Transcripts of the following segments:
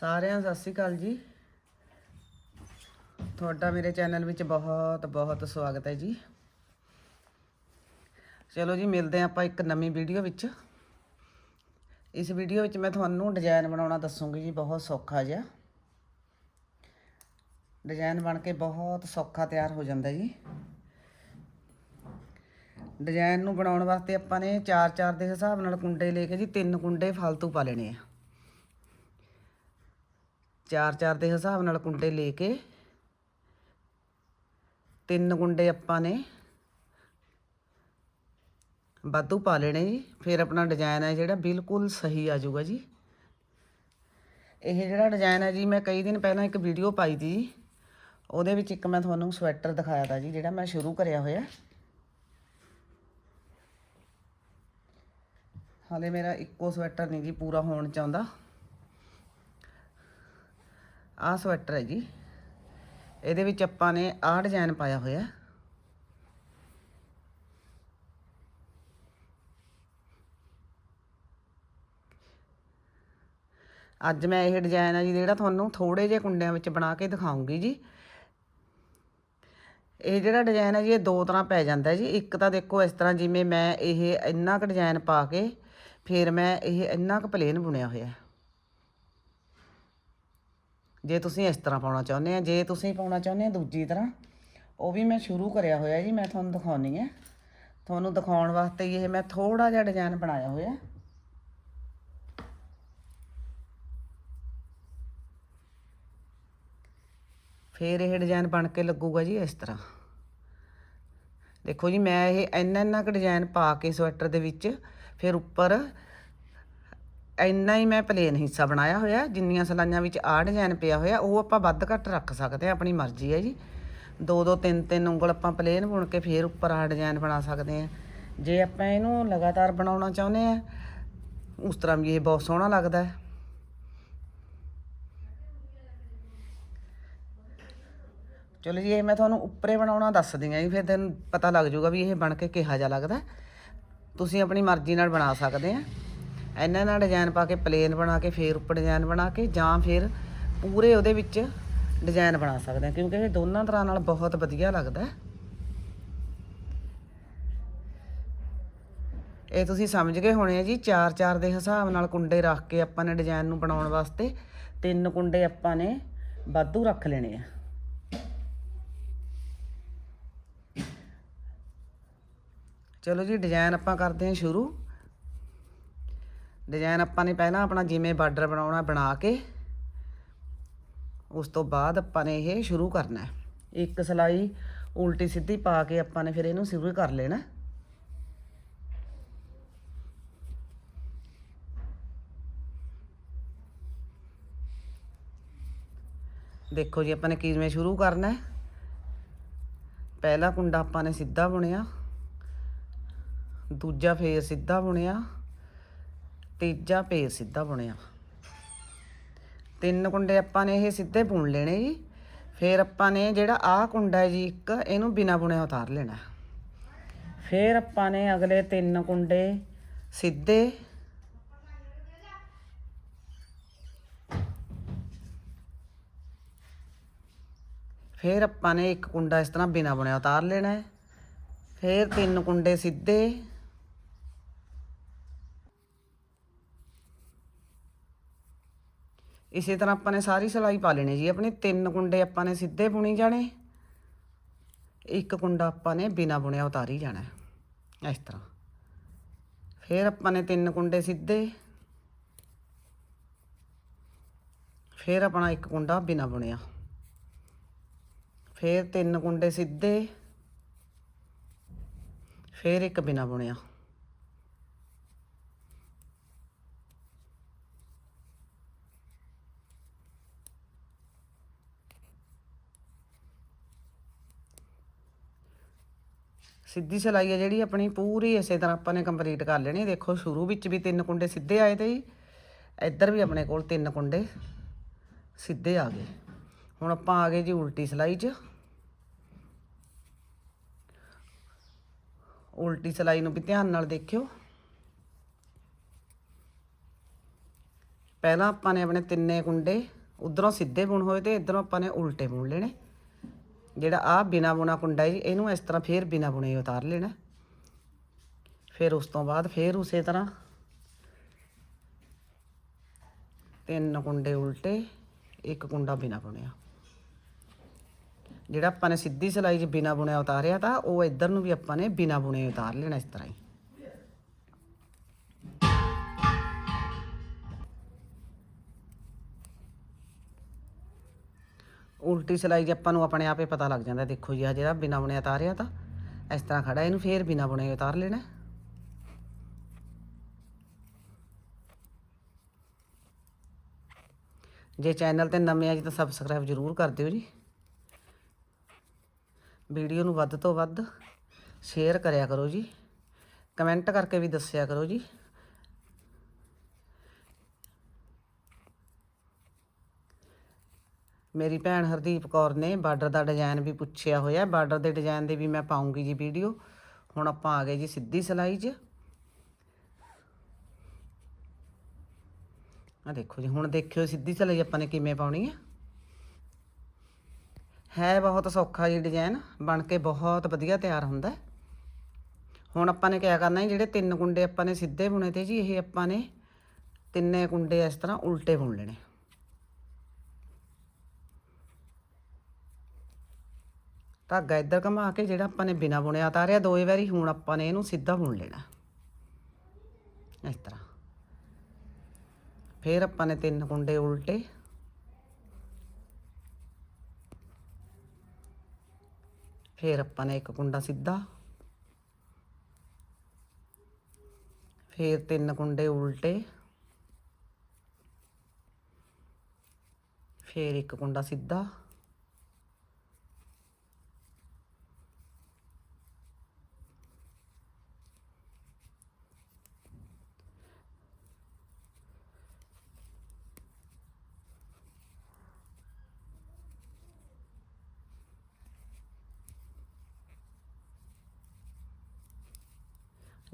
ਸਾਰਿਆਂ ਨੂੰ ਸਤਿ ਸ਼੍ਰੀ ਅਕਾਲ ਜੀ। ਤੁਹਾਡਾ ਮੇਰੇ ਚੈਨਲ ਵਿੱਚ ਬਹੁਤ ਬਹੁਤ ਸਵਾਗਤ ਹੈ ਜੀ। ਚਲੋ ਜੀ, ਮਿਲਦੇ ਹਾਂ ਆਪਾਂ ਇੱਕ ਨਵੀਂ ਵੀਡੀਓ ਵਿੱਚ। ਇਸ ਵੀਡੀਓ ਵਿੱਚ ਮੈਂ ਤੁਹਾਨੂੰ ਡਿਜ਼ਾਈਨ ਬਣਾਉਣਾ ਦੱਸੂਗੀ ਜੀ, ਬਹੁਤ ਸੌਖਾ ਜਿਹਾ। ਡਿਜ਼ਾਈਨ ਬਣ ਕੇ ਬਹੁਤ ਸੌਖਾ ਤਿਆਰ ਹੋ ਜਾਂਦਾ ਜੀ। ਡਿਜ਼ਾਈਨ ਨੂੰ ਬਣਾਉਣ ਵਾਸਤੇ ਆਪਾਂ ਨੇ 4-4 ਦੇ ਹਿਸਾਬ ਨਾਲ ਕੁੰਡੇ ਲੈ ਕੇ ਜੀ, ਤਿੰਨ ਕੁੰਡੇ ਫालतू ਪਾ ਲੈਣੇ ਆ। ਚਾਰ ਚਾਰ ਦੇ ਹਿਸਾਬ ਨਾਲ ਕੁੰਡੇ ਲੈ ਕੇ ਤਿੰਨ ਗੁੰਡੇ ਆਪਾਂ ਨੇ ਵਾਧੂ ਪਾ ਲੈਣੇ ਜੀ। ਫਿਰ ਆਪਣਾ ਡਿਜ਼ਾਈਨ ਹੈ ਜਿਹੜਾ ਬਿਲਕੁਲ ਸਹੀ ਆ ਜਾਊਗਾ ਜੀ। ਇਹ ਜਿਹੜਾ ਡਿਜ਼ਾਈਨ ਹੈ ਜੀ, ਮੈਂ ਕਈ ਦਿਨ ਪਹਿਲਾਂ ਇੱਕ ਵੀਡੀਓ ਪਾਈ ਤੀ ਜੀ ਉਹਦੇ ਵਿੱਚ ਇੱਕ ਮੈਂ ਤੁਹਾਨੂੰ ਸਵੈਟਰ ਦਿਖਾਇਆ ਤਾ ਜੀ, ਜਿਹੜਾ ਮੈਂ ਸ਼ੁਰੂ ਕਰਿਆ ਹੋਇਆ। ਹਾਲੇ ਮੇਰਾ ਇੱਕੋ ਸਵੈਟਰ ਨਹੀਂ ਜੀ, ਪੂਰਾ ਹੋਣ ਚਾਹੁੰਦਾ। ਆਹ ਸਵੈਟਰ ਹੈ ਜੀ। ਇਹਦੇ ਵਿੱਚ ਆਪਾਂ ਨੇ ਆਹ ਡਿਜ਼ਾਈਨ ਪਾਇਆ ਹੋਇਆ ਅੱਜ ਮੈਂ ਇਹ ਡਿਜ਼ਾਈਨ ਹੈ ਜੀ, ਜਿਹੜਾ ਤੁਹਾਨੂੰ ਥੋੜੇ ਜਿਹੇ ਕੁੰਡਿਆਂ ਵਿੱਚ ਬਣਾ ਕੇ ਦਿਖਾਉਂਗੀ ਜੀ। ਇਹ ਜਿਹੜਾ ਡਿਜ਼ਾਈਨ ਹੈ ਜੀ, ਇਹ ਦੋ ਤਰ੍ਹਾਂ ਪੈ ਜਾਂਦਾ ਜੀ। ਇੱਕ ਤਾਂ ਦੇਖੋ, ਇਸ ਤਰ੍ਹਾਂ ਜਿਵੇਂ ਮੈਂ ਇਹ ਇੰਨਾ ਕੁ ਡਿਜ਼ਾਈਨ ਪਾ ਕੇ, ਫਿਰ ਮੈਂ ਇਹ ਇੰਨਾ ਕੁ ਪਲੇਨ ਬੁਣਿਆ ਹੋਇਆ ਜੇ ਤੁਸੀਂ ਇਸ ਤਰ੍ਹਾਂ ਪਾਉਣਾ ਚਾਹੁੰਦੇ ਆ, ਜੇ ਤੁਸੀਂ ਪਾਉਣਾ ਚਾਹੁੰਦੇ ਆ ਦੂਜੀ ਤਰ੍ਹਾਂ, ਉਹ ਵੀ ਮੈਂ ਸ਼ੁਰੂ ਕਰਿਆ ਹੋਇਆ ਜੀ, ਮੈਂ ਤੁਹਾਨੂੰ ਦਿਖਾਉਣੀ ਹੈ ਤੁਹਾਨੂੰ ਦਿਖਾਉਣ ਵਾਸਤੇ ਇਹ ਮੈਂ ਥੋੜਾ ਜਿਹਾ ਡਿਜ਼ਾਈਨ ਬਣਾਇਆ ਹੋਇਆ। ਫਿਰ ਇਹ ਡਿਜ਼ਾਈਨ ਬਣ ਕੇ ਲੱਗੂਗਾ ਜੀ ਇਸ ਤਰ੍ਹਾਂ। ਦੇਖੋ ਜੀ, ਮੈਂ ਇਹ ਇੰਨਾ ਇੰਨਾ ਕੁ ਡਿਜ਼ਾਈਨ ਪਾ ਕੇ ਸਵੈਟਰ ਦੇ ਵਿੱਚ, ਫਿਰ ਉੱਪਰ ਇੰਨਾ ਹੀ ਮੈਂ ਪਲੇਨ ਹਿੱਸਾ ਬਣਾਇਆ ਹੋਇਆ ਜਿੰਨੀਆਂ ਸਲਾਈਆਂ ਵਿੱਚ ਆਹ ਡਿਜ਼ਾਈਨ ਪਿਆ ਹੋਇਆ, ਉਹ ਆਪਾਂ ਵੱਧ ਘੱਟ ਰੱਖ ਸਕਦੇ ਆ ਆਪਣੀ ਮਰਜ਼ੀ ਹੈ ਜੀ। ਦੋ ਦੋ, ਤਿੰਨ ਤਿੰਨ ਉਂਗਲ ਆਪਾਂ ਪਲੇਨ ਬੁਣ ਕੇ ਫਿਰ ਉੱਪਰ ਆਹ ਡਿਜ਼ਾਈਨ ਬਣਾ ਸਕਦੇ ਆ ਜੇ ਆਪਾਂ ਇਹਨੂੰ ਲਗਾਤਾਰ ਬਣਾਉਣਾ ਚਾਹੁੰਦੇ ਆ ਉਸ ਤਰ੍ਹਾਂ ਵੀ ਇਹ ਬਹੁਤ ਸੋਹਣਾ ਲੱਗਦਾ ਹੈ। ਚਲੋ ਜੀ, ਇਹ ਮੈਂ ਤੁਹਾਨੂੰ ਉੱਪਰੇ ਬਣਾਉਣਾ ਦੱਸਦੀ ਹਾਂ ਜੀ, ਫਿਰ ਤੈਨੂੰ ਪਤਾ ਲੱਗ ਜਾਊਗਾ ਵੀ ਇਹ ਬਣ ਕੇ ਕਿਹਾ ਜਾ ਲੱਗਦਾ ਤੁਸੀਂ ਆਪਣੀ ਮਰਜ਼ੀ ਨਾਲ ਬਣਾ ਸਕਦੇ ਆ ਇਹਨਾਂ ਨਾਲ ਡਿਜ਼ਾਈਨ ਪਾ ਕੇ ਪਲੇਨ ਬਣਾ ਕੇ ਫੇਰ ਉੱਪਰ ਡਿਜ਼ਾਈਨ ਬਣਾ ਕੇ ਜਾਂ ਫਿਰ ਪੂਰੇ ਉਹਦੇ ਵਿੱਚ ਡਿਜ਼ਾਈਨ ਬਣਾ ਸਕਦੇ ਹਾਂ, ਕਿਉਂਕਿ ਇਹ ਦੋਨਾਂ ਤਰ੍ਹਾਂ ਨਾਲ ਬਹੁਤ ਵਧੀਆ ਲੱਗਦਾ ਇਹ ਤੁਸੀਂ ਸਮਝ ਗਏ ਹੋਣੇ ਆ ਜੀ 4-4 ਦੇ ਹਿਸਾਬ ਨਾਲ ਕੁੰਡੇ ਰੱਖ ਕੇ ਆਪਾਂ ਨੇ ਡਿਜ਼ਾਈਨ ਨੂੰ ਬਣਾਉਣ ਵਾਸਤੇ ਤਿੰਨ ਕੁੰਡੇ ਆਪਾਂ ਨੇ ਵਾਧੂ ਰੱਖ ਲੈਣੇ ਆ। ਚਲੋ ਜੀ ਡਿਜ਼ਾਈਨ ਆਪਾਂ ਕਰਦੇ ਹਾਂ ਸ਼ੁਰੂ। ਡਿਜ਼ਾਈਨ ਆਪਾਂ ਨੇ ਪਹਿਲਾਂ ਆਪਣਾ ਜਿਵੇਂ ਬਾਰਡਰ ਬਣਾਉਣਾ ਬਣਾ ਕੇ, ਉਸ ਤੋਂ ਬਾਅਦ ਆਪਾਂ ਨੇ ਇਹ ਸ਼ੁਰੂ ਕਰਨਾ ਹੈ। ਇੱਕ ਸਲਾਈ ਉਲਟੀ ਸਿੱਧੀ ਪਾ ਕੇ ਆਪਾਂ ਨੇ ਫਿਰ ਇਹਨੂੰ ਸ਼ੁਰੂ ਕਰ ਲੈਣਾ ਦੇਖੋ ਜੀ, ਆਪਾਂ ਨੇ ਕਿਵੇਂ ਸ਼ੁਰੂ ਕਰਨਾ ਹੈ। ਪਹਿਲਾ ਕੁੰਡਾ ਆਪਾਂ ਨੇ ਸਿੱਧਾ ਬੁਣਿਆ। ਦੂਜਾ ਫੇਰ ਸਿੱਧਾ ਬੁਣਿਆ। ਤੀਜਾ ਪੇ ਸਿੱਧਾ ਬੁਣਿਆ। ਤਿੰਨ ਕੁੰਡੇ ਆਪਾਂ ਨੇ ਇਹ ਸਿੱਧੇ ਬੁਣ ਲੈਣੇ ਜੀ। ਫਿਰ ਆਪਾਂ ਨੇ ਜਿਹੜਾ ਆਹ ਕੁੰਡਾ ਹੈ ਜੀ ਇੱਕ, ਇਹਨੂੰ ਬਿਨਾ ਬੁਣਿਆ ਉਤਾਰ ਲੈਣਾ। ਫਿਰ ਆਪਾਂ ਨੇ ਅਗਲੇ ਤਿੰਨ ਕੁੰਡੇ ਸਿੱਧੇ ਫਿਰ ਆਪਾਂ ਨੇ ਇੱਕ ਕੁੰਡਾ ਇਸ ਤਰ੍ਹਾਂ ਬਿਨਾ ਬੁਣਿਆ ਉਤਾਰ ਲੈਣਾ ਹੈ। ਫੇਰ ਤਿੰਨ ਕੁੰਡੇ ਸਿੱਧੇ ਇਸੇ ਤਰ੍ਹਾਂ ਆਪਾਂ ਨੇ ਸਾਰੀ ਸਲਾਈ ਪਾ ਲੈਣੀ ਜੀ। ਆਪਣੇ ਤਿੰਨ ਕੁੰਡੇ ਆਪਾਂ ਨੇ ਸਿੱਧੇ ਬੁਣੀ ਜਾਣੇ। ਇੱਕ ਕੁੰਡਾ ਆਪਾਂ ਨੇ ਬਿਨਾ ਬੁਣਿਆ ਉਤਾਰੀ ਜਾਣਾ ਇਸ ਤਰ੍ਹਾਂ। ਫਿਰ ਆਪਾਂ ਨੇ ਤਿੰਨ ਕੁੰਡੇ ਸਿੱਧੇ। ਫਿਰ ਆਪਣਾ ਇੱਕ ਕੁੰਡਾ ਬਿਨਾ ਬੁਣਿਆ। ਫਿਰ ਤਿੰਨ ਕੁੰਡੇ ਸਿੱਧੇ। ਫਿਰ ਇੱਕ ਬਿਨਾ ਬੁਣਿਆ। ਸਿੱਧੀ ਸਿਲਾਈ ਹੈ ਜਿਹੜੀ ਆਪਣੀ ਪੂਰੀ ਇਸੇ ਤਰ੍ਹਾਂ ਆਪਾਂ ਨੇ ਕੰਪਲੀਟ ਕਰ ਲੈਣੀ। ਦੇਖੋ ਸ਼ੁਰੂ ਵਿੱਚ ਵੀ ਤਿੰਨ ਕੁੰਡੇ ਸਿੱਧੇ ਆਏ ਤੇ ਜੀ ਇੱਧਰ ਵੀ ਆਪਣੇ ਕੋਲ ਤਿੰਨ ਕੁੰਡੇ ਸਿੱਧੇ ਆ ਗਏ। ਹੁਣ ਆਪਾਂ ਆ ਗਏ ਜੀ ਉਲਟੀ ਸਿਲਾਈ 'ਚ। ਉਲਟੀ ਸਿਲਾਈ ਨੂੰ ਵੀ ਧਿਆਨ ਨਾਲ ਦੇਖਿਓ। ਪਹਿਲਾਂ ਆਪਾਂ ਨੇ ਆਪਣੇ ਤਿੰਨੇ ਕੁੰਡੇ ਉਧਰੋਂ ਸਿੱਧੇ ਬੁਣ ਹੋਏ ਤੇ ਇਧਰੋਂ ਆਪਾਂ ਨੇ ਉਲਟੇ ਬੁਣ ਲੈਣੇ। ਜਿਹੜਾ ਆ ਬਿਨਾ ਬੁਣਾ ਕੁੰਡਾ ਜੀ, ਇਹਨੂੰ ਇਸ ਤਰ੍ਹਾਂ ਫੇਰ ਬਿਨਾ ਬੁਣੇ ਉਤਾਰ ਲੈਣਾ। ਫਿਰ ਉਸ ਤੋਂ ਬਾਅਦ ਫੇਰ ਉਸੇ ਤਰ੍ਹਾਂ ਤਿੰਨ ਕੁੰਡੇ ਉਲਟੇ, ਇੱਕ ਕੁੰਡਾ ਬਿਨਾ ਬੁਣਿਆ। ਜਿਹੜਾ ਆਪਾਂ ਨੇ ਸਿੱਧੀ ਸਿਲਾਈ 'ਚ ਬਿਨਾ ਬੁਣਿਆ ਉਤਾਰਿਆ ਤਾਂ ਉਹ ਇੱਧਰ ਨੂੰ ਵੀ ਆਪਾਂ ਨੇ ਬਿਨਾ ਬੁਣੇ ਉਤਾਰ ਲੈਣਾ ਇਸ ਤਰ੍ਹਾਂ ਹੀ। ਉਲਟੀ ਸਿਲਾਈ ਜੇ ਆਪਾਂ ਨੂੰ ਆਪਣੇ ਆਪੇ ਪਤਾ ਲੱਗ ਜਾਂਦਾ, ਦੇਖੋ ਜੀ ਆ ਜਿਹੜਾ ਬਿਨਾ ਬੁਣਿਆ ਉਤਾਰਿਆ ਤਾਂ, ਇਸ ਤਰ੍ਹਾਂ ਖੜਾ ਇਹਨੂੰ ਫੇਰ ਬਿਨਾ ਬੁਣੇ ਉਤਾਰ ਲੈਣਾ ਜੇ ਚੈਨਲ ਤੇ ਨਵੇਂ ਆ ਜੀ ਤਾਂ ਸਬਸਕ੍ਰਾਈਬ ਜ਼ਰੂਰ ਕਰ ਦਿਓ ਜੀ। ਵੀਡੀਓ ਨੂੰ ਵੱਧ ਤੋਂ ਵੱਧ ਸ਼ੇਅਰ ਕਰਿਆ ਕਰੋ ਜੀ। ਕਮੈਂਟ ਕਰਕੇ ਵੀ ਦੱਸਿਆ ਕਰੋ ਜੀ। ਮੇਰੀ ਭੈਣ ਹਰਦੀਪ ਕੌਰ ਨੇ ਬਾਰਡਰ ਦਾ ਡਿਜ਼ਾਈਨ ਵੀ ਪੁੱਛਿਆ ਹੋਇਆ। ਬਾਰਡਰ ਦੇ ਡਿਜ਼ਾਈਨ ਦੇ ਵੀ ਮੈਂ ਪਾਉਂਗੀ ਜੀ ਵੀਡੀਓ। ਹੁਣ ਆਪਾਂ ਆ ਗਏ ਜੀ ਸਿੱਧੀ ਸਿਲਾਈ 'ਚ। ਆ ਦੇਖੋ ਜੀ, ਹੁਣ ਦੇਖਿਓ ਸਿੱਧੀ ਸਿਲਾਈ ਆਪਾਂ ਨੇ ਕਿਵੇਂ ਪਾਉਣੀ ਹੈ ਹੈ ਬਹੁਤ ਸੌਖਾ ਜੀ ਡਿਜ਼ਾਈਨ, ਬਣ ਕੇ ਬਹੁਤ ਵਧੀਆ ਤਿਆਰ ਹੁੰਦਾ ਹੁਣ ਆਪਾਂ ਨੇ ਕਿਆ ਕਰਨਾ ਹੈ ਜਿਹੜੇ ਤਿੰਨ ਕੁੰਡੇ ਆਪਾਂ ਨੇ ਸਿੱਧੇ ਬੁਣੇ ਤੇ ਜੀ, ਇਹ ਆਪਾਂ ਨੇ ਤਿੰਨੇ ਕੁੰਡੇ ਇਸ ਤਰ੍ਹਾਂ ਉਲਟੇ ਬੁਣ ਲੈਣੇ। ਧਾਗਾ ਇੱਧਰ ਘੁਮਾ ਕੇ ਜਿਹੜਾ ਆਪਾਂ ਨੇ ਬਿਨਾ ਬੁਣਿਆ ਤਾਰਿਆ ਦੋਏ ਵਾਰੀ ਹੁਣ ਆਪਾਂ ਨੇ ਇਹਨੂੰ ਸਿੱਧਾ ਬੁਣ ਲੈਣਾ। ਇਸ ਤਰ੍ਹਾਂ। ਫਿਰ ਆਪਾਂ ਨੇ ਤਿੰਨ ਕੁੰਡੇ ਉਲਟੇ। ਫਿਰ ਆਪਾਂ ਨੇ ਇੱਕ ਕੁੰਡਾ ਸਿੱਧਾ। ਫਿਰ ਤਿੰਨ ਕੁੰਡੇ ਉਲਟੇ। ਫਿਰ ਇੱਕ ਕੁੰਡਾ ਸਿੱਧਾ।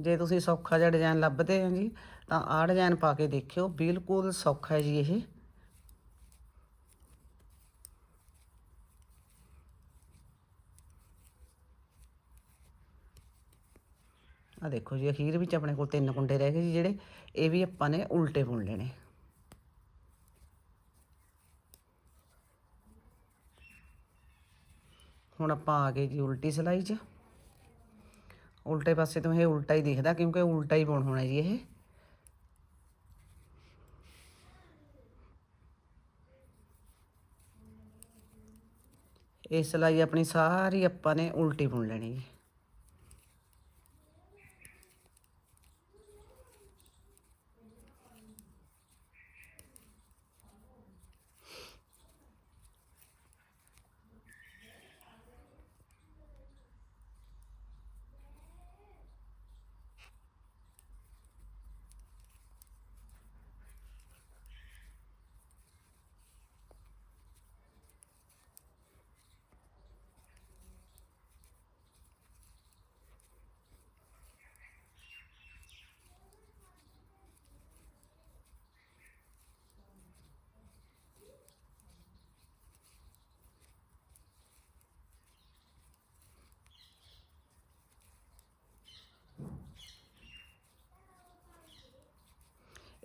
ਜੇ ਤੁਸੀਂ ਸੌਖਾ ਜਿਹਾ ਡਿਜ਼ਾਈਨ ਲੱਭਦੇ ਹੋ ਜੀ ਤਾਂ ਆਹ ਡਿਜ਼ਾਈਨ ਪਾ ਕੇ ਦੇਖਿਓ, ਬਿਲਕੁਲ ਸੌਖਾ ਹੈ ਜੀ ਇਹ। ਆ ਦੇਖੋ ਜੀ ਅਖੀਰ ਵਿੱਚ ਆਪਣੇ ਕੋਲ ਤਿੰਨ ਕੁੰਡੇ ਰਹਿ ਗਏ ਜੀ, ਜਿਹੜੇ ਇਹ ਵੀ ਆਪਾਂ ਨੇ ਉਲਟੇ ਬੁਣ ਲੈਣੇ। ਹੁਣ ਆਪਾਂ ਆ ਗਏ ਜੀ ਉਲਟੀ ਸਿਲਾਈ 'ਚ। ਉਲਟੇ ਪਾਸੇ ਤੋਂ ਇਹ ਉਲਟਾ ਹੀ ਦਿਖਦਾ, ਕਿਉਂਕਿ ਉਲਟਾ ਹੀ ਬੁਣ ਹੋਣਾ ਜੀ ਇਹ। ਇਹ ਸਿਲਾਈ ਆਪਣੀ ਸਾਰੀ ਆਪਾਂ ਨੇ ਉਲਟੀ ਬੁਣ ਲੈਣੀ ਜੀ।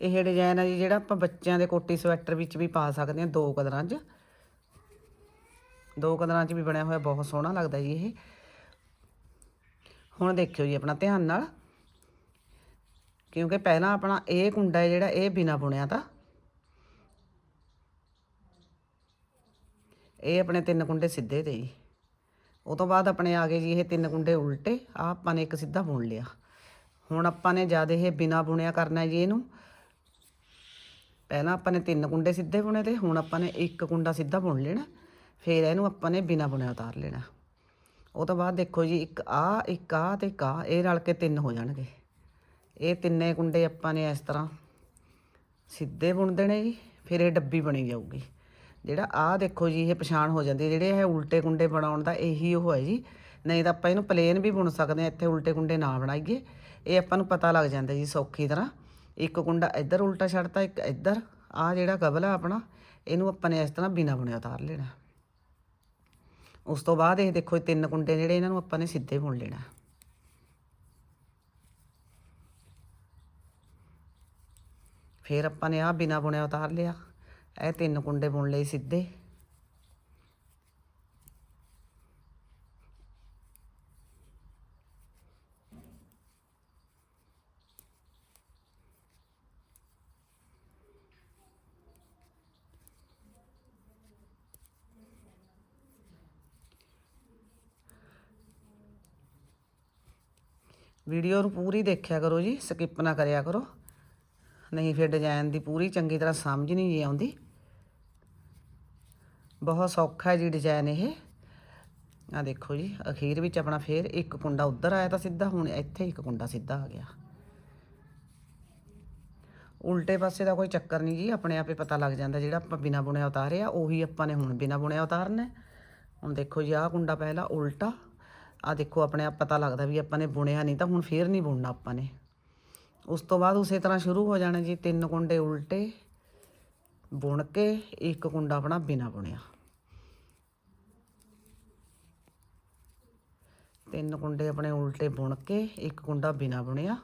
ਇਹ ਡਿਜ਼ਾਈਨ ਹੈ ਜੀ, ਜਿਹੜਾ ਆਪਾਂ ਬੱਚਿਆਂ ਦੇ ਕੋਟੀ ਸਵੈਟਰ ਵਿੱਚ ਵੀ ਪਾ ਸਕਦੇ ਹਾਂ, ਦੋ ਕਦਰਾਂ 'ਚ। ਦੋ ਕਦਰਾਂ 'ਚ ਵੀ ਬਣਿਆ ਹੋਇਆ, ਬਹੁਤ ਸੋਹਣਾ ਲੱਗਦਾ ਜੀ ਇਹ। ਹੁਣ ਦੇਖਿਓ ਜੀ ਆਪਣਾ ਧਿਆਨ ਨਾਲ। ਕਿਉਂਕਿ ਪਹਿਲਾਂ ਆਪਣਾ ਇਹ ਕੁੰਡਾ ਹੈ ਜਿਹੜਾ, ਇਹ ਬਿਨਾ ਬੁਣਿਆ ਤਾਂ। ਇਹ ਆਪਣੇ ਤਿੰਨ ਕੁੰਡੇ ਸਿੱਧੇ ਤੇ ਜੀ। ਉਹ ਤੋਂ ਬਾਅਦ ਆਪਣੇ ਆ ਗਏ ਜੀ ਇਹ ਤਿੰਨ ਕੁੰਡੇ ਉਲਟੇ ਆ ਆਪਾਂ ਨੇ ਇੱਕ ਸਿੱਧਾ ਬੁਣ ਲਿਆ। ਹੁਣ ਆਪਾਂ ਨੇ ਜਦ ਇਹ ਬਿਨਾ ਬੁਣਿਆ ਕਰਨਾ ਜੀ ਇਹਨੂੰ। ਪਹਿਲਾਂ ਆਪਾਂ ਨੇ ਤਿੰਨ ਕੁੰਡੇ ਸਿੱਧੇ ਬੁਣੇ ਤੇ ਹੁਣ ਆਪਾਂ ਨੇ ਇੱਕ ਕੁੰਡਾ ਸਿੱਧਾ ਬੁਣ ਲੈਣਾ, ਫਿਰ ਇਹਨੂੰ ਆਪਾਂ ਨੇ ਬਿਨਾ ਬੁਣਿਆ ਉਤਾਰ ਲੈਣਾ। ਉਹ ਤੋਂ ਬਾਅਦ ਦੇਖੋ ਜੀ, ਇੱਕ ਆ ਇੱਕ ਆ ਤੇ ਇੱਕ ਆ, ਇਹ ਰਲ ਕੇ ਤਿੰਨ ਹੋ ਜਾਣਗੇ। ਇਹ ਤਿੰਨੇ ਕੁੰਡੇ ਆਪਾਂ ਨੇ ਇਸ ਤਰ੍ਹਾਂ ਸਿੱਧੇ ਬੁਣ ਦੇਣੇ ਜੀ, ਫਿਰ ਇਹ ਡੱਬੀ ਬਣੀ ਜਾਊਗੀ। ਜਿਹੜਾ ਆ ਦੇਖੋ ਜੀ, ਇਹ ਪਛਾਣ ਹੋ ਜਾਂਦੀ ਜਿਹੜੇ ਇਹ ਉਲਟੇ ਕੁੰਡੇ ਬਣਾਉਣ ਦਾ ਇਹੀ ਉਹ ਹੈ ਜੀ। ਨਹੀਂ ਤਾਂ ਆਪਾਂ ਇਹਨੂੰ ਪਲੇਨ ਵੀ ਬੁਣ ਸਕਦੇ ਹਾਂ, ਇੱਥੇ ਉਲਟੇ ਕੁੰਡੇ ਨਾ ਬਣਾਈਏ। ਇਹ ਆਪਾਂ ਨੂੰ ਪਤਾ ਲੱਗ ਜਾਂਦਾ ਜੀ ਸੌਖੀ ਤਰ੍ਹਾਂ। ਇੱਕ ਕੁੰਡਾ ਇੱਧਰ ਉਲਟਾ ਛੱਡਤਾ, ਇੱਕ ਇੱਧਰ। ਆ ਜਿਹੜਾ ਕਬਲ ਆ ਆਪਣਾ, ਇਹਨੂੰ ਆਪਾਂ ਨੇ ਇਸ ਤਰ੍ਹਾਂ ਬਿਨਾ ਬੁਣਿਆ ਉਤਾਰ ਲੈਣਾ। ਉਸ ਤੋਂ ਬਾਅਦ ਇਹ ਦੇਖੋ, ਇਹ ਤਿੰਨ ਕੁੰਡੇ ਜਿਹੜੇ ਇਹਨਾਂ ਨੂੰ ਆਪਾਂ ਨੇ ਸਿੱਧੇ ਬੁਣ ਲੈਣਾ। ਫਿਰ ਆਪਾਂ ਨੇ ਆ ਬਿਨਾ ਬੁਣਿਆ ਉਤਾਰ ਲਿਆ। ਇਹ ਤਿੰਨ ਕੁੰਡੇ ਬੁਣ ਲਏ ਸਿੱਧੇ। ਵੀਡੀਓ ਨੂੰ ਪੂਰੀ ਦੇਖਿਆ ਕਰੋ ਜੀ ਸਕਿਪ ਨਾ ਕਰਿਆ ਕਰੋ। ਨਹੀਂ ਫਿਰ ਡਿਜ਼ਾਈਨ ਦੀ ਪੂਰੀ ਚੰਗੀ ਤਰ੍ਹਾਂ ਸਮਝ ਨਹੀਂ ਜੀ ਆਉਂਦੀ। ਬਹੁਤ ਸੌਖਾ ਜੀ ਡਿਜ਼ਾਈਨ ਇਹ। ਆ ਦੇਖੋ ਜੀ, ਅਖੀਰ ਵਿੱਚ ਆਪਣਾ ਫੇਰ ਇੱਕ ਕੁੰਡਾ ਉੱਧਰ ਆਇਆ ਤਾਂ ਸਿੱਧਾ, ਹੁਣ ਇੱਥੇ ਇੱਕ ਕੁੰਡਾ ਸਿੱਧਾ ਆ ਗਿਆ। ਉਲਟੇ ਪਾਸੇ ਦਾ ਕੋਈ ਚੱਕਰ ਨਹੀਂ ਜੀ, ਆਪਣੇ ਆਪੇ ਪਤਾ ਲੱਗ ਜਾਂਦਾ ਜਿਹੜਾ ਆਪਾਂ ਬਿਨਾ ਬੁਣਿਆ ਉਤਾਰਿਆ, ਉਹੀ ਆਪਾਂ ਨੇ ਹੁਣ ਬਿਨਾ ਬੁਣਿਆ ਉਤਾਰਨਾ। ਹੁਣ ਦੇਖੋ ਜੀ, ਆਹ ਕੁੰਡਾ ਪਹਿਲਾ ਉਲਟਾ ਆ ਦੇਖੋ, ਆਪਣੇ ਆਪ ਪਤਾ ਲੱਗਦਾ ਵੀ ਆਪਾਂ ਨੇ ਬੁਣਿਆ ਨਹੀਂ ਤਾਂ ਹੁਣ ਫੇਰ ਨਹੀਂ ਬੁਣਨਾ ਆਪਾਂ ਨੇ। ਉਸ ਤੋਂ ਬਾਅਦ ਉਸੇ ਤਰ੍ਹਾਂ ਸ਼ੁਰੂ ਹੋ ਜਾਣਾ ਜੀ, ਤਿੰਨ ਕੁੰਡੇ ਉਲਟੇ, ਬੁਣ ਕੇ ਇੱਕ ਕੁੰਡਾ ਆਪਣਾ ਬਿਨਾ ਬੁਣਿਆ। ਤਿੰਨ ਕੁੰਡੇ ਆਪਣੇ ਉਲਟੇ ਬੁਣ ਕੇ ਇੱਕ ਕੁੰਡਾ ਬਿਨਾ ਬੁਣਿਆ।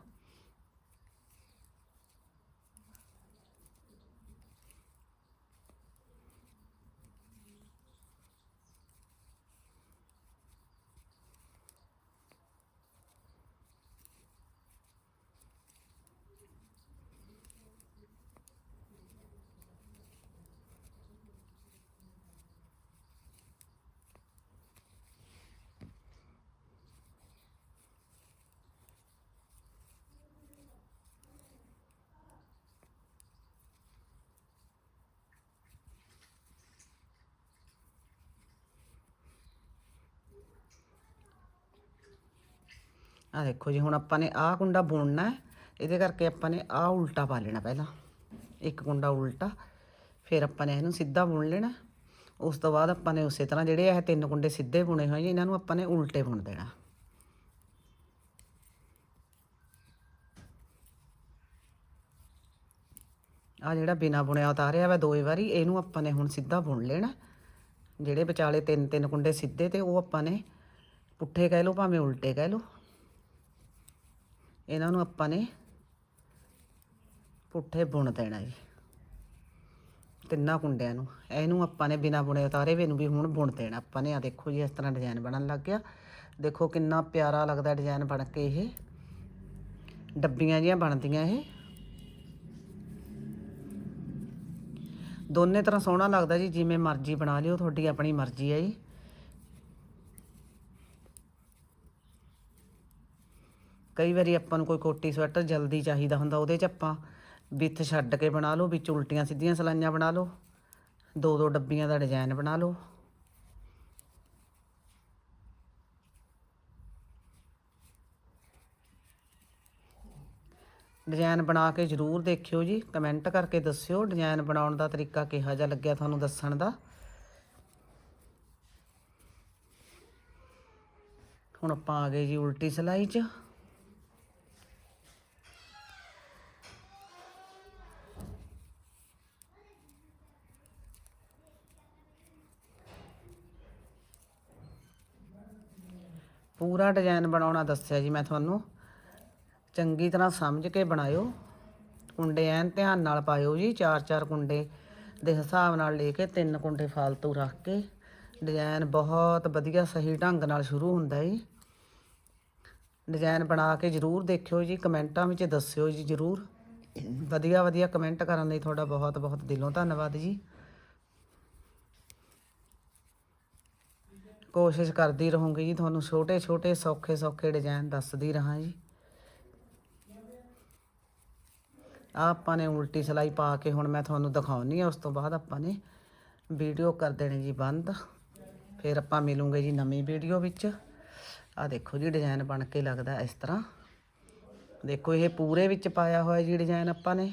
ਆ ਦੇਖੋ ਜੀ, ਹੁਣ ਆਪਾਂ ਨੇ ਆਹ ਕੁੰਡਾ ਬੁਣਨਾ ਹੈ। ਇਹਦੇ ਕਰਕੇ ਆਪਾਂ ਨੇ ਆਹ ਉਲਟਾ ਪਾ ਲੈਣਾ ਪਹਿਲਾਂ। ਇੱਕ ਕੁੰਡਾ ਉਲਟਾ, ਫਿਰ ਆਪਾਂ ਨੇ ਇਹਨੂੰ ਸਿੱਧਾ ਬੁਣ ਲੈਣਾ। ਉਸ ਤੋਂ ਬਾਅਦ ਆਪਾਂ ਨੇ ਉਸੇ ਤਰ੍ਹਾਂ ਜਿਹੜੇ ਇਹ ਤਿੰਨ ਕੁੰਡੇ ਸਿੱਧੇ ਬੁਣੇ ਹੋਏ ਜੀ ਇਹਨਾਂ ਨੂੰ ਆਪਾਂ ਨੇ ਉਲਟੇ ਬੁਣ ਦੇਣਾ। ਆ ਜਿਹੜਾ ਬਿਨਾ ਬੁਣਿਆ ਉਤਾਰਿਆ ਵਾ ਦੋਏ ਵਾਰੀ, ਇਹਨੂੰ ਆਪਾਂ ਨੇ ਹੁਣ ਸਿੱਧਾ ਬੁਣ ਲੈਣਾ। ਜਿਹੜੇ ਵਿਚਾਲੇ ਤਿੰਨ ਤਿੰਨ ਕੁੰਡੇ ਸਿੱਧੇ ਤੇ ਉਹ ਆਪਾਂ ਨੇ ਪੁੱਠੇ ਕਹਿ ਲਓ, ਭਾਵੇਂ ਉਲਟੇ ਕਹਿ ਲਓ। ਇਹਨਾਂ ਨੂੰ ਆਪਾਂ ਨੇ ਪੁੱਠੇ ਬੁਣ ਦੇਣਾ ਜੀ। ਤਿੰਨਾਂ ਕੁੰਡਿਆਂ ਨੂੰ। ਇਹਨੂੰ ਆਪਾਂ ਨੇ ਬਿਨਾ ਬੁਣੇ ਉਤਾਰੇ ਵੇ ਨੂੰ ਵੀ ਹੁਣ ਬੁਣ ਦੇਣਾ। ਆਪਾਂ ਨੇ ਆ ਦੇਖੋ ਜੀ, ਇਸ ਤਰ੍ਹਾਂ ਡਿਜ਼ਾਈਨ ਬਣਨ ਲੱਗ ਗਿਆ। ਦੇਖੋ ਕਿੰਨਾ ਪਿਆਰਾ ਲੱਗਦਾ ਡਿਜ਼ਾਈਨ ਬਣ ਕੇ ਇਹ। ਡੱਬੀਆਂ ਜੀਆਂ ਬਣਦੀਆਂ ਇਹ। ਦੋਨੇ ਤਰ੍ਹਾਂ ਸੋਹਣਾ ਲੱਗਦਾ ਜੀ, ਜਿਵੇਂ ਮਰਜ਼ੀ ਬਣਾ ਲਿਓ, ਤੁਹਾਡੀ ਆਪਣੀ ਮਰਜ਼ੀ ਹੈ ਜੀ। ਕਈ ਵਾਰੀ ਆਪਾਂ ਨੂੰ ਕੋਈ ਕੋਟੀ ਸਵੈਟਰ ਜਲਦੀ ਚਾਹੀਦਾ ਹੁੰਦਾ, ਉਹਦੇ 'ਚ ਆਪਾਂ ਵਿੱਥ ਛੱਡ ਕੇ ਬਣਾ ਲਓ, ਵਿੱਚ ਉਲਟੀਆਂ ਸਿੱਧੀਆਂ ਸਲਾਈਆਂ ਬਣਾ ਲਓ, ਦੋ ਦੋ ਡੱਬੀਆਂ ਦਾ ਡਿਜ਼ਾਈਨ ਬਣਾ ਲਓ। ਡਿਜ਼ਾਈਨ ਬਣਾ ਕੇ ਜ਼ਰੂਰ ਦੇਖਿਓ ਜੀ, ਕਮੈਂਟ ਕਰਕੇ ਦੱਸਿਓ, ਡਿਜ਼ਾਈਨ ਬਣਾਉਣ ਦਾ ਤਰੀਕਾ ਕਿਹੋ ਜਿਹਾ ਲੱਗਿਆ ਤੁਹਾਨੂੰ ਦੱਸਣ ਦਾ। ਹੁਣ ਆਪਾਂ ਆ ਗਏ ਜੀ ਉਲਟੀ ਸਲਾਈ 'ਚ। ਪੂਰਾ ਡਿਜ਼ਾਈਨ ਬਣਾਉਣਾ ਦੱਸਿਆ ਜੀ ਮੈਂ ਤੁਹਾਨੂੰ। ਚੰਗੀ ਤਰ੍ਹਾਂ ਸਮਝ ਕੇ ਬਣਾਇਓ। ਕੁੰਡੇ ਐਨ ਧਿਆਨ ਨਾਲ ਪਾਇਓ ਜੀ, ਚਾਰ ਚਾਰ ਕੁੰਡੇ ਦੇ ਹਿਸਾਬ ਨਾਲ ਲੈ ਕੇ ਤਿੰਨ ਕੁੰਡੇ ਫਾਲਤੂ ਰੱਖ ਕੇ। ਡਿਜ਼ਾਈਨ ਬਹੁਤ ਵਧੀਆ ਸਹੀ ਢੰਗ ਨਾਲ ਸ਼ੁਰੂ ਹੁੰਦਾ ਜੀ। ਡਿਜ਼ਾਈਨ ਬਣਾ ਕੇ ਜਰੂਰ ਦੇਖਿਓ ਜੀ, ਕਮੈਂਟਾਂ ਵਿੱਚ ਦੱਸਿਓ ਜੀ ਜਰੂਰ। ਵਧੀਆ ਵਧੀਆ ਕਮੈਂਟ ਕਰਨ ਲਈ ਤੁਹਾਡਾ ਬਹੁਤ ਬਹੁਤ ਦਿਲੋਂ ਧੰਨਵਾਦ ਜੀ। ਕੋਸ਼ਿਸ਼ ਕਰਦੀ ਰਹੂੰਗੀ ਜੀ, ਤੁਹਾਨੂੰ ਛੋਟੇ ਛੋਟੇ, ਸੌਖੇ ਸੌਖੇ ਡਿਜ਼ਾਈਨ ਦੱਸਦੀ ਰਹਾਂ ਜੀ। ਆਹ ਆਪਾਂ ਨੇ ਉਲਟੀ ਸਲਾਈ ਪਾ ਕੇ ਹੁਣ ਮੈਂ ਤੁਹਾਨੂੰ ਦਿਖਾਉਣੀ ਆ, ਉਸ ਤੋਂ ਬਾਅਦ ਆਪਾਂ ਨੇ ਵੀਡੀਓ ਕਰ ਦੇਣੀ ਜੀ ਬੰਦ। ਫਿਰ ਆਪਾਂ ਮਿਲੂਗੇ ਜੀ ਨਵੀਂ ਵੀਡੀਓ ਵਿੱਚ। ਆ ਦੇਖੋ ਜੀ ਡਿਜ਼ਾਈਨ ਬਣ ਕੇ ਲੱਗਦਾ ਇਸ ਤਰ੍ਹਾਂ। ਦੇਖੋ ਇਹ ਪੂਰੇ ਵਿੱਚ ਪਾਇਆ ਹੋਇਆ ਜੀ ਡਿਜ਼ਾਈਨ ਆਪਾਂ ਨੇ।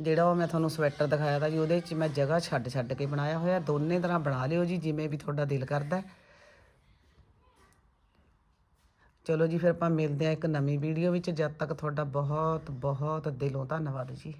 ਜਿਹੜਾ ਉਹ ਮੈਂ ਤੁਹਾਨੂੰ ਸਵੈਟਰ ਦਿਖਾਇਆ ਤਾਂ ਜੀ, ਉਹਦੇ ਵਿੱਚ ਮੈਂ ਜਗ੍ਹਾ ਛੱਡ ਛੱਡ ਕੇ ਬਣਾਇਆ ਹੋਇਆ। ਦੋਨੇ ਤਰ੍ਹਾਂ ਬਣਾ ਲਿਓ ਜੀ, ਜਿਵੇਂ ਵੀ ਤੁਹਾਡਾ ਦਿਲ ਕਰਦਾ ਚਲੋ ਜੀ, ਫਿਰ ਆਪਾਂ ਮਿਲਦੇ ਹਾਂ ਇੱਕ ਨਵੀਂ ਵੀਡੀਓ ਵਿੱਚ। ਜਦ ਤੱਕ ਤੁਹਾਡਾ ਬਹੁਤ ਬਹੁਤ ਦਿਲੋਂ ਧੰਨਵਾਦ ਜੀ।